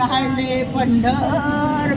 काढले पंढरपूर